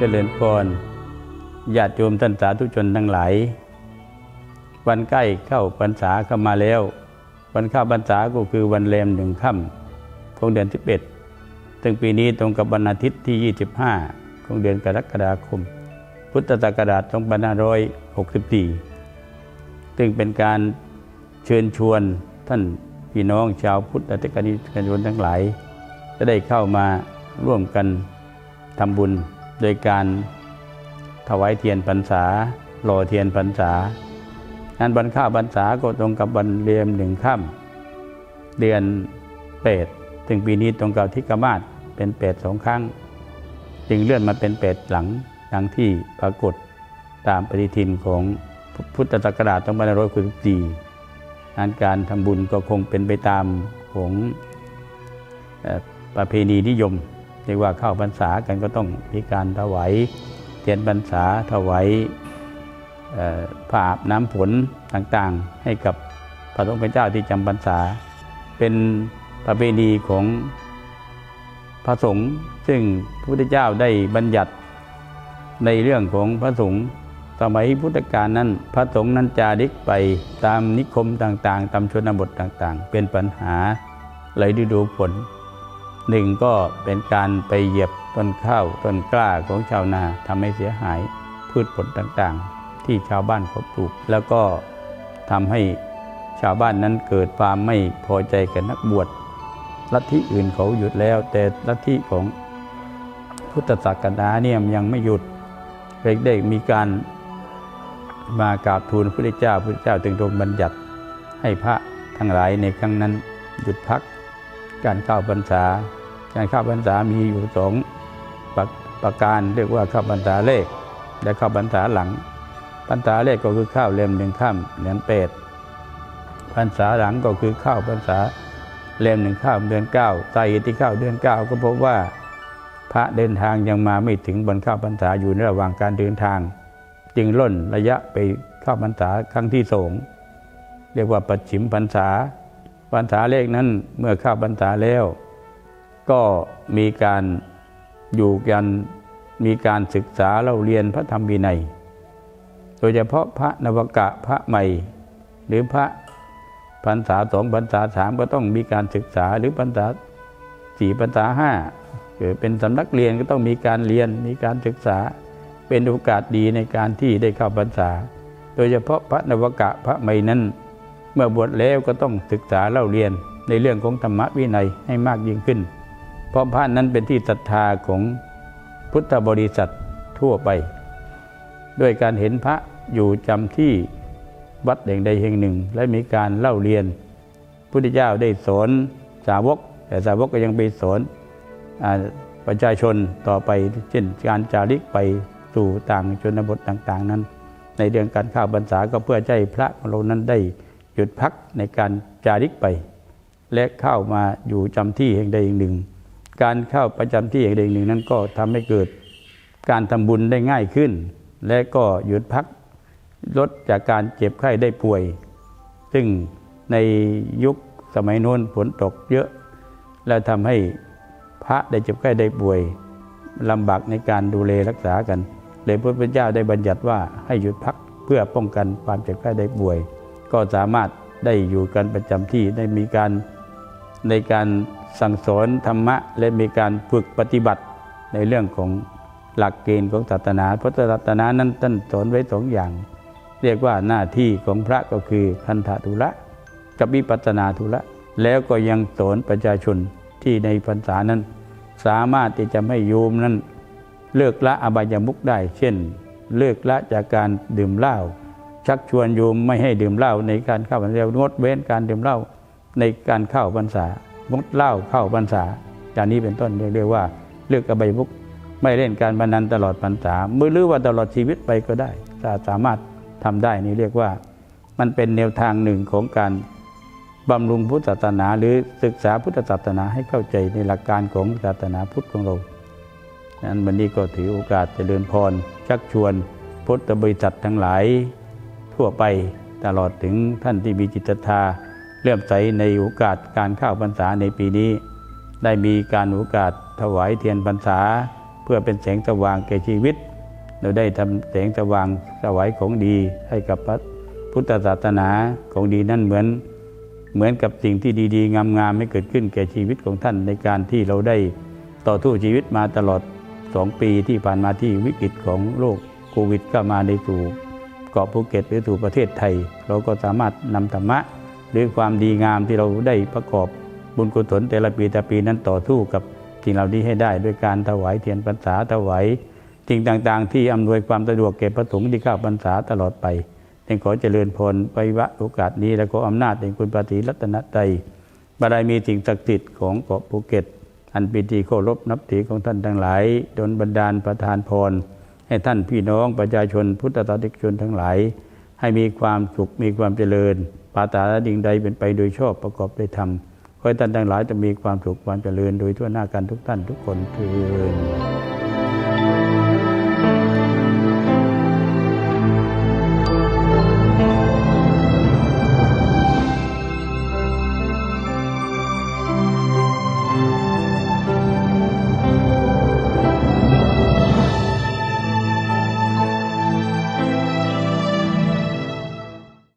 เจริญพรญาติโยมท่านสาธุชนทั้งหลาย วันใกล้เข้าพรรษาเข้ามาแล้ว วันเข้าพรรษาก็คือวันแรมหนึ่งค่ำของเดือน11ซึ่งปีนี้ตรงกับวันอาทิตย์ที่ 25 ของเดือนกรกฎาคม พุทธศักราช2564ซึ่งเป็นการเชิญชวนท่านพี่น้องชาวพุทธศาสนิกชนทั้งหลาย จะได้เข้ามาร่วมกันทำบุญ โดยการถวายเทียนพรรษาหล่อเทียนพรรษางานวันข้าวพรรษาก็ตรงกับวันเรียมหนึ่งค่ำเดือนเปดถึงปีนี้ตรงกับทิกมาศเป็นเปดสองครั้ง จึงเลื่อนมาเป็นเปดหลังดังที่ปรากฏตามปฏิทินของพุทธศักราช2564งานการทำบุญก็คงเป็นไปตามของประเพณีนิยม เรียกว่าเข้าพรรษากันก็ต้องมีการถวายเทียนพรรษาถวายผ้าอาบน้ำฝนต่างๆ ให้กับพระสงฆ์พระเจ้าที่จำพรรษา เป็นประเพณีของพระสงฆ์ซึ่งพระพุทธเจ้าได้บัญญัติในเรื่องของพระสงฆ์สมัยพุทธกาลนั้น พระสงฆ์นั้นจาริกไปตามนิคมต่างๆ ตามชนบทต่างๆ เป็นปัญหาไหลฤดูฝน หนึ่งก็เป็นการไปเหยียบต้นข้าวต้นกล้าของชาวนาทำให้เสียหายพืชผลต่างๆ ที่ชาวบ้านเขาปลูก แล้วก็ทำให้ชาวบ้านนั้นเกิดความไม่พอใจกับนักบวชลัทธิอื่นเขาหยุดแล้ว แต่ลัทธิของพุทธศาสนาเนี่ยยังไม่หยุดเด็กๆมีการมากราบทูลพระพุทธเจ้าพระพุทธเจ้าจึงทรงบัญญัติให้พระทั้งหลายในครั้งนั้นหยุดพักการเข้าพรรษา การเข้าพรรษามีอยู่สองประประการเรียกว่าเข้าพรรษาเลข และเข้าพรรษาหลังพรรษาเลขก็คือข้าวเล่มหนึ่งข้ามเดือนเป็ดพรรษาหลังก็คือข้าวพรรษาเล่มหนึ่งข้ามเดือนเก้าใส่ที่ข้าวเดือนเก้าก็พบว่า พระเดินทางยังมาไม่ถึงบนข้าวพรรษาอยู่ในระหว่างการเดินทาง จึงล่นระยะไปข้าวพรรษาครั้งที่สองเรียกว่าปัจฉิมพรรษาพรรษาเลขนั้นเมื่อข้าวพรรษาแล้ว ก็มีการอยู่กันมีการศึกษาเราเรียนพระธรรมวินัย โดยเฉพาะพระนวกะพระใหม่ หรือพระพรรษาสองพรรษาสามก็ต้องมีการศึกษาหรือพรรษาสี่พรรษาห้าหรือเป็นสำนักเรียนก็ต้องมีการเรียนมีการศึกษาเป็นโอกาสดีในการที่ได้เข้าพรรษา โดยเฉพาะพระนวกะพระใหม่นั้น เมื่อบวชแล้วก็ต้องศึกษาเล่าเรียนในเรื่องของธรรมวินัยให้มากยิ่งขึ้น เพราะพระนั้นเป็นที่ศรัทธาของพุทธบริษัททั่วไป ด้วยการเห็นพระอยู่จำที่วัดแห่งใดแห่งหนึ่ง และมีการเล่าเรียนพุทธเจ้าได้สอนสาวก แต่สาวกก็ยังไปสอนอประชาชนต่อไป เช่นการจาริกไปสู่ต่างชนบทต่าง ๆ นั้น ในเดือนการข้าวพรรษาก็เพื่อให้พระของเรานั้นได้หยุดพักในการจาริกไป และเข้ามาอยู่จำที่แห่งใดแห่งหนึ่ง การเข้าประจำที่แห่งใดแห่งหนึ่งนั้นก็ทำให้เกิดการทำบุญได้ง่ายขึ้น และก็หยุดพักลดจากการเจ็บไข้ได้ป่วย ซึ่งในยุคสมัยโน้นฝนตกเยอะ และทำให้พระได้เจ็บไข้ได้ป่วยลำบากในการดูแลรักษากัน เลยพระพุทธเจ้าได้บัญญัติว่าให้หยุดพักเพื่อป้องกันความเจ็บไข้ได้ป่วย ก็สามารถได้อยู่กันประจำที่ได้มีการ ในการสั่งสอนธรรมะ และมีการฝึกปฏิบัติในเรื่องของหลักเกณฑ์ของศาสนาพุทธศาสนานั้นท่านสอนไว้สองอย่าง เรียกว่าหน้าที่ของพระก็คือคันธทุระกับวิปัสสนาธุระ แล้วก็ยังสอนประชาชนที่ในพรรษานั้น สามารถที่จะไม่โยมนั้น เลิกละอบายมุกได้ เช่น เลิกละจากการดื่มเหล้าชักชวนโยมไม่ให้ดื่มเหล้าในการเข้าพรรษางดเว้นการดื่มเหล้า ในการเข้าพรรษางดเหล้าเข้าพรรษาจากนี้เป็นต้นเรียกว่าเลิกอบายมุกไม่เล่นการพนันตลอดพรรษามือหรือว่าตลอดชีวิตไปก็ได้ถ้าสามารถทำได้นี่เรียกว่ามันเป็นแนวทางหนึ่งของการบำรุงพุทธศาสนา หรือศึกษาพุทธศาสนาให้เข้าใจในหลักการของศาสนาพุทธของเรานั้นวันนี้ก็ถือโอกาสเจริญพร ชักชวนพุทธบริษัททั้งหลายทั่วไปตลอดถึงท่านที่มีจิตศรัทธา เลื่อมใสในโอกาสการเข้าพรรษาในปีนี้ ได้มีการโอกาสถวายเทียนพรรษา เพื่อเป็นแสงสว่างแก่ชีวิต เราได้ทำแสงสว่างสวายของดีให้กับพระพุทธศาสนาของดีนั่นเหมือน เหมือนกับสิ่งที่ดีๆ งามๆให้เกิดขึ้นแก่ชีวิตของท่านในการที่เราได้ต่อสู้ชีวิตมาตลอด 2 ปีที่ผ่านมาที่วิกฤตของโรคโควิดก็มาในสู่เกาะภูเก็ตหรือสู่ประเทศไทย เราก็สามารถนำธรรมะ หรือความดีงามที่เราได้ประกอบบุญกุศลแต่ละปีแต่ปีนั้นต่อสู้กับสิ่งเหล่านี้ให้ได้ ด้วยการถวายเทียนพรรษาถวายสิ่งต่างๆ ที่อำนวยความสะดวกแก่พระสงฆ์ที่เข้าพรรษาตลอดไปจึงขอเจริญพรไปวะโอกาสนี้และขออำนาจแห่งคุณปฏิรัตนตรัยบารมีสิ่งศักดิ์สิทธิ์ของเกาะภูเก็ต อันเป็นที่เคารพนับถือของท่านทั้งหลายดลบันดาลประทานพร ให้ท่านพี่น้องประชาชนพุทธศาสนิกชนทั้งหลาย ให้มีความสุขมีความเจริญ ปรารถนาดิ่งใดเป็นไปโดยชอบประกอบด้วยธรรมขอให้ท่านทั้งหลายจะมีความสุขความเจริญโดยทั่วหน้ากันทุกท่านทุกคนเทอ